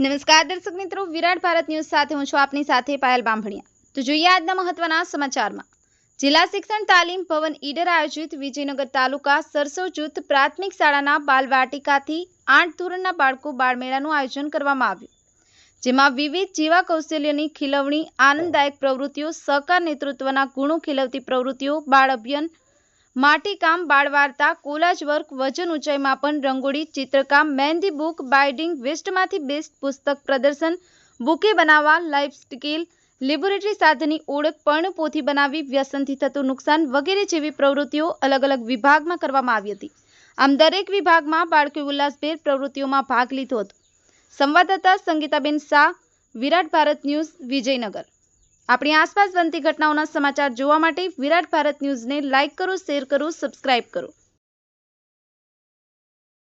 નમસ્કાર દર્શક મિત્રો, વિરાટ ભારત ન્યૂઝ સાથે હું છું આપની સાથે પાયલ બાંભણિયા. તો જોઈએ આજના મહત્વના સમાચારમાં. જિલ્લા શિક્ષણ તાલીમ ભવન ઈડર આયોજિત વિજયનગર તાલુકા સરસો જૂથ પ્રાથમિક શાળાના બાલવાટિકાથી આઠ ધોરણના બાળકો બાળમેળાનું આયોજન કરવામાં આવ્યું. જેમાં વિવિધ જીવા કૌશલ્યની ખીલવણી, આનંદદાયક પ્રવૃત્તિઓ, સહકાર નેતૃત્વના ગુણો ખીલવતી પ્રવૃત્તિઓ, બાળ અભિયાન માટીકામ બાળવાર્તા, કોલાજ વર્ક, વજન ઊંચાઈ માપન રંગોળી, ચિત્રકામ, મહેંદી બુક બાઇડિંગ વેસ્ટમાંથી બેસ્ટ પુસ્તક પ્રદર્શન, બુકે બનાવવા, લાઈફ સ્કિલ, લેબોરેટરી સાધનની ઓળખ, પર્ણપોથી બનાવી, વ્યસનથી થતું નુકસાન વગેરે જેવી પ્રવૃત્તિઓ અલગ અલગ વિભાગમાં કરવામાં આવી હતી. આમ દરેક વિભાગમાં બાળકોએ ઉલ્લાસભેર પ્રવૃત્તિઓમાં ભાગ લીધો હતો. સંવાદદાતા સંગીતાબેન શાહ, વિરાટ ભારત ન્યૂઝ, વિજયનગર. આપણી આસપાસ બનતી ઘટનાઓના સમાચાર જોવા માટે વિરાટ ભારત ન્યૂઝને લાઇક કરો, શેર કરો, સબસ્ક્રાઇબ કરો.